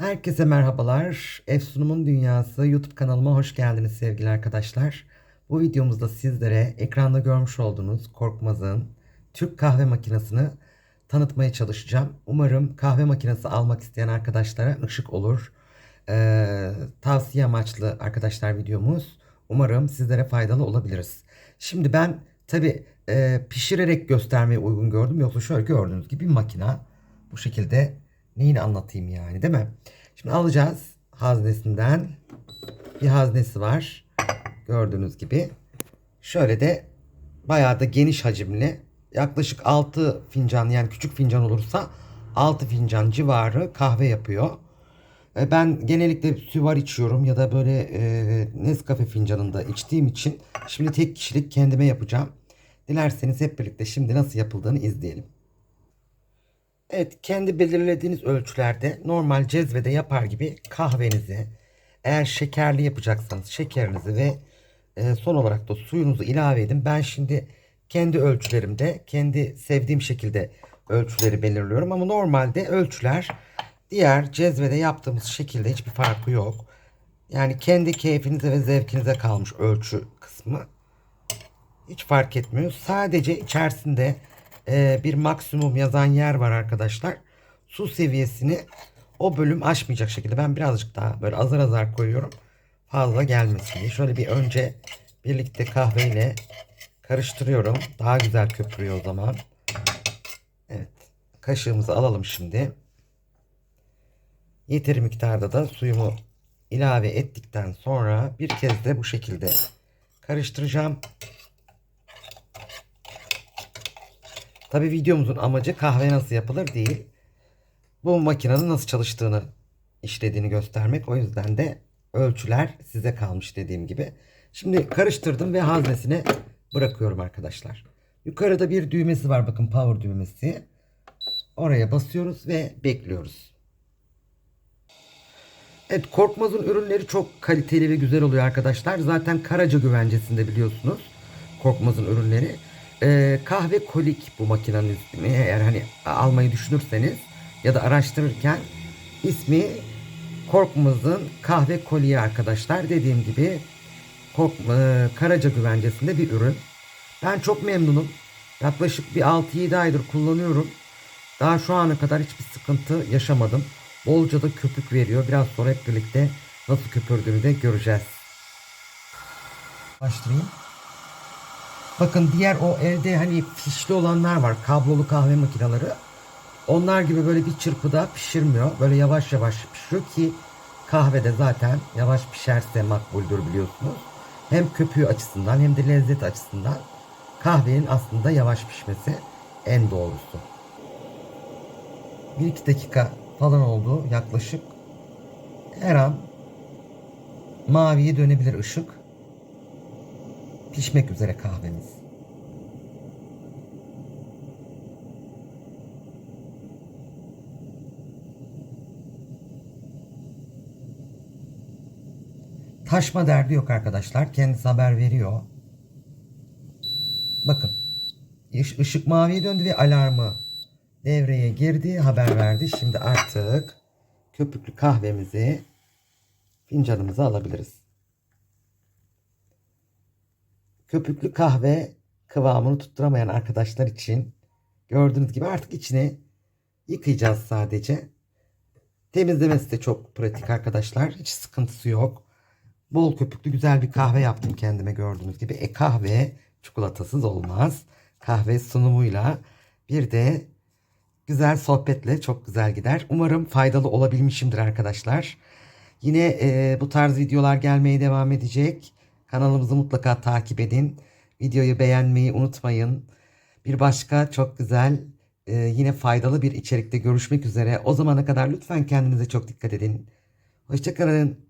Herkese merhabalar. Efsunum'un Dünyası YouTube kanalıma hoş geldiniz sevgili arkadaşlar. Bu videomuzda sizlere ekranda görmüş olduğunuz Korkmaz'ın Türk kahve makinesini tanıtmaya çalışacağım. Umarım kahve makinesi almak isteyen arkadaşlara ışık olur. Ee, tavsiye amaçlı arkadaşlar videomuz. Umarım sizlere faydalı olabiliriz. Şimdi ben tabi pişirerek göstermeyi uygun gördüm. Yoksa şöyle gördüğünüz gibi makina. Bu şekilde neyini anlatayım yani değil mi? Şimdi alacağız haznesinden. Bir haznesi var. Gördüğünüz gibi. Şöyle de bayağı da geniş hacimli. Yaklaşık 6 fincan yani küçük fincan olursa 6 fincan civarı kahve yapıyor. E, Ben genellikle süvar içiyorum ya da böyle e, Nescafe fincanında içtiğim için şimdi tek kişilik kendime yapacağım. Dilerseniz hep birlikte şimdi nasıl yapıldığını izleyelim. Evet, kendi belirlediğiniz ölçülerde normal cezvede yapar gibi kahvenizi, eğer şekerli yapacaksanız şekerinizi ve e, son olarak da suyunuzu ilave edin. Ben şimdi kendi ölçülerimde, kendi sevdiğim şekilde ölçüleri belirliyorum ama normalde ölçüler diğer cezvede yaptığımız şekilde hiçbir farkı yok. Yani kendi keyfinize ve zevkinize kalmış ölçü kısmı. Hiç fark etmiyor. Sadece içerisinde e, bir maksimum yazan yer var arkadaşlar. Su seviyesini o bölüm aşmayacak şekilde ben birazcık daha böyle azar azar koyuyorum. Fazla gelmesin diye. Şöyle bir önce birlikte kahveyle karıştırıyorum. Daha güzel köpürüyor o zaman. Evet. Kaşığımızı alalım şimdi. Yeteri miktarda da suyumu ilave ettikten sonra bir kez de bu şekilde karıştıracağım. Tabi videomuzun amacı kahve nasıl yapılır değil. Bu makinenin nasıl çalıştığını işlediğini göstermek. O yüzden de ölçüler size kalmış dediğim gibi. Şimdi karıştırdım ve haznesine bırakıyorum arkadaşlar. Yukarıda bir düğmesi var bakın power düğmesi. Oraya basıyoruz ve bekliyoruz. Evet Korkmaz'ın ürünleri çok kaliteli ve güzel oluyor arkadaşlar. Zaten Karaca güvencesinde biliyorsunuz Korkmaz'ın ürünleri. Ee, kahve kolik bu makinenin ismi. Eğer hani almayı düşünürseniz ya da araştırırken ismi Korkmaz'ın kahve koliği arkadaşlar. Dediğim gibi Kork, e, Karaca güvencesinde bir ürün. Ben çok memnunum. Yaklaşık bir 6-7 aydır kullanıyorum. Daha şu ana kadar hiçbir sıkıntı yaşamadım. Bolca da köpük veriyor. Biraz sonra hep birlikte nasıl köpürdüğünü de göreceğiz. Başlayayım. Bakın diğer o elde hani fişli olanlar var. Kablolu kahve makineleri. Onlar gibi böyle bir çırpıda pişirmiyor. Böyle yavaş yavaş pişiyor ki kahvede zaten yavaş pişerse makbuldür biliyorsunuz. Hem köpüğü açısından hem de lezzet açısından kahvenin aslında yavaş pişmesi en doğrusu. 1-2 dakika falan oldu yaklaşık. Her an maviye dönebilir ışık. Pişmek üzere kahvemiz. Taşma derdi yok arkadaşlar. Kendisi haber veriyor. Bakın. Iş- ışık maviye döndü ve alarmı devreye girdi. Haber verdi. Şimdi artık köpüklü kahvemizi fincanımıza alabiliriz. Köpüklü kahve kıvamını tutturamayan arkadaşlar için gördüğünüz gibi artık içini yıkayacağız sadece. Temizlemesi de çok pratik arkadaşlar. Hiç sıkıntısı yok. Bol köpüklü güzel bir kahve yaptım kendime gördüğünüz gibi. E kahve çikolatasız olmaz. Kahve sunumuyla bir de güzel sohbetle çok güzel gider. Umarım faydalı olabilmişimdir arkadaşlar. Yine e, bu tarz videolar gelmeye devam edecek. Kanalımızı mutlaka takip edin. Videoyu beğenmeyi unutmayın. Bir başka çok güzel e, yine faydalı bir içerikte görüşmek üzere. O zamana kadar lütfen kendinize çok dikkat edin. Hoşçakalın.